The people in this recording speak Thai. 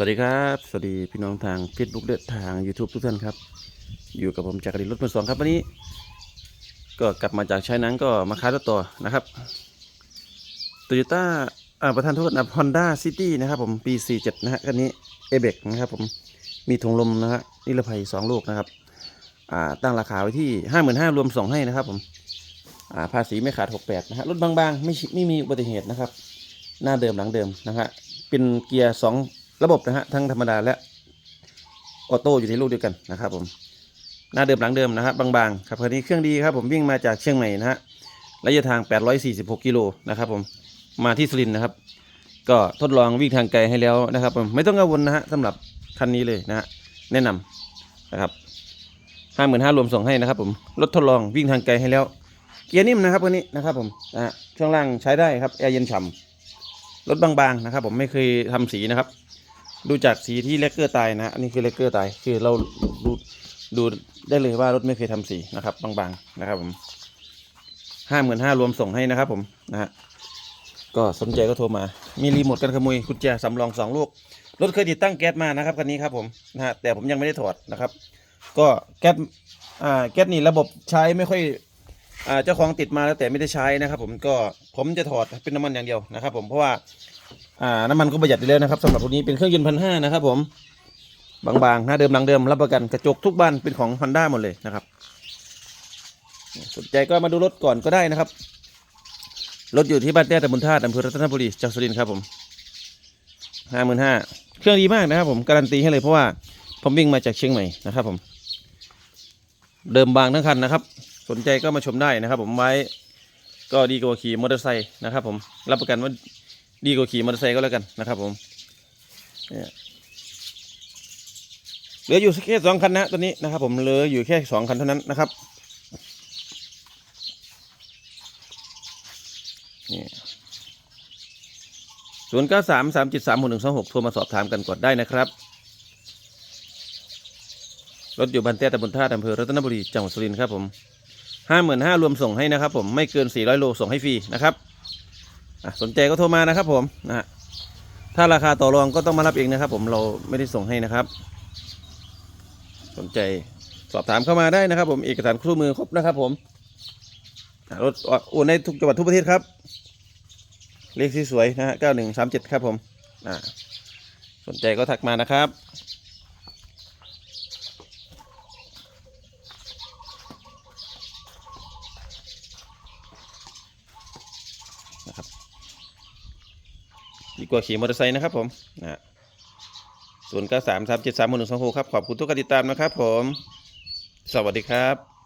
สวัสดีครับ สวัสดีพี่น้องทาง Facebook และทาง YouTube ทุกท่านครับ อยู่กับผมจากกรีรถมือสองครับวันนี้ ก็กลับมาจากใช้นังก็มาค้ารถต่อนะครับโตโยต้าอ่าประธานโทษนะฮอนด้าซิตี้นะครับผมปี 47 นะฮะคันนี้เอเบกนะครับผมมีถุงลมนะฮะนิรภัย 2 ลูกนะครับอ่าตั้งราคาไว้ที่ 55,000รวมส่งให้นะครับผมอ่าภาษีไม่ขาด 68 นะฮะรถบางๆ ไม่ไม่มีอุบัติเหตุนะครับ หน้าเดิมหลังเดิมนะฮะเป็นเกียร์สอง ระบบนะฮะทั้งธรรมดาและออโต้อยู่ในลูกเดียวกันนะครับผมหน้าเดิมหลังเดิมนะครับบางๆครับคันนี้เครื่องดีครับผมวิ่งมาจากเชียงใหม่นะฮะระยะทาง 846 กิโลนะครับผมมาที่สุรินทร์นะครับ ก็ทดลองวิ่งทางไกลให้แล้วนะครับผมไม่ต้องกังวลนะฮะสำหรับคันนี้เลยนะฮะแนะนำนะครับห้าหมื่นห้ารวมส่งให้นะครับ ผมรถทดลองวิ่งทางไกลให้แล้ว เกียร์นิ่มนะครับคันนี้นะครับผมนะฮะช่วงล่างใช้ได้ครับแอร์เย็นฉ่ำรถบางๆนะครับ ผมไม่เคยทำสีนะครับ ดูจากสีที่เลกเกอร์ตายนะฮะอันนี้คือเลกเกอร์ตายคือเราดูดูได้เลยว่ารถไม่เคยทำสีนะครับบางๆนะครับผมห้าหมื่นห้ารวมส่งให้นะครับผมนะฮะก็สนใจก็โทรมา มีรีโมทกันขโมยกุญแจสำรองสองลูก รถเคยติดตั้งแก๊สมานะครับคันนี้ครับผมนะฮะแต่ผมยังไม่ได้ถอดนะครับ ก็แก๊สอ่าแก๊สนี่ระบบใช้ไม่ค่อยอ่าเจ้าของติดมาแล้วแต่ไม่ได้ใช้นะครับ ผมก็ผมจะถอดเป็นน้ำมันอย่างเดียวนะครับ ผมเพราะว่า อ่าน้ำมันก็ประหยัดอยู่แล้วนะครับสำหรับตัวนี้เป็นเครื่องยนต์พันห้านะครับผมบางๆหน้าเดิมหลังเดิมรับประกันกระจกทุกบานเป็นของ Honda หมดเลยนะครับสนใจก็มาดูรถก่อนก็ได้นะครับรถอยู่ที่บ้านแต้ตำบลธาตุอำเภอรัตนบุรีจังหวัดสุรินทร์ครับผมห้าหมื่นห้าเครื่องดีมากนะครับผมการันตีให้เลยเพราะว่าผมวิ่งมาจากเชียงใหม่นะครับผม เดิมบางทั้งคันนะครับ สนใจก็มาชมได้นะครับ ผมไว้ก็ดีกว่าขี่มอเตอร์ไซค์นะครับ ผมรับประกันว่า ดีกว่าขี่มอเตอร์ไซค์ก็แล้วกันนะครับผมเนี่ยเหลืออยู่แค่สองคันนะตัวนี้นะครับ ผมเหลืออยู่แค่สองคันเท่านั้นนะครับนี่ศูนย์เก้าสามสามจิตสามหกหนึ่งสองหกโทรมาสอบถามกันก่อนได้นะครับรถอยู่บันเตี้ตำบลท่าตุอำเภอรัตนบุรีจังหวัดสุรินทร์ครับผมห้าหมื่นห้ารวมส่งให้นะครับผมไม่เกินสี่ร้อยโลส่งให้ฟรีนะครับ สนใจก็โทรมานะครับผมนะฮะถ้าราคาต่อรองก็ต้องมารับเองนะครับ ผมเราไม่ได้ส่งให้นะครับ สนใจสอบถามเข้ามาได้นะครับ ผมเอกสารคู่มือครบนะครับ ผมรถโอนในทุกจังหวัดทุกประเทศครับ เลขที่สวยนะฮะเก้าหนึ่งสามเจ็ดครับผมสนใจก็ทักมานะครับ ดีกว่าขี่มอเตอร์ไซค์นะครับผมนะศูนย์เก้าสามสามเจ็ดสามหนึ่งสองหกครับ ขอบคุณทุกการติดตามนะครับผม สวัสดีครับ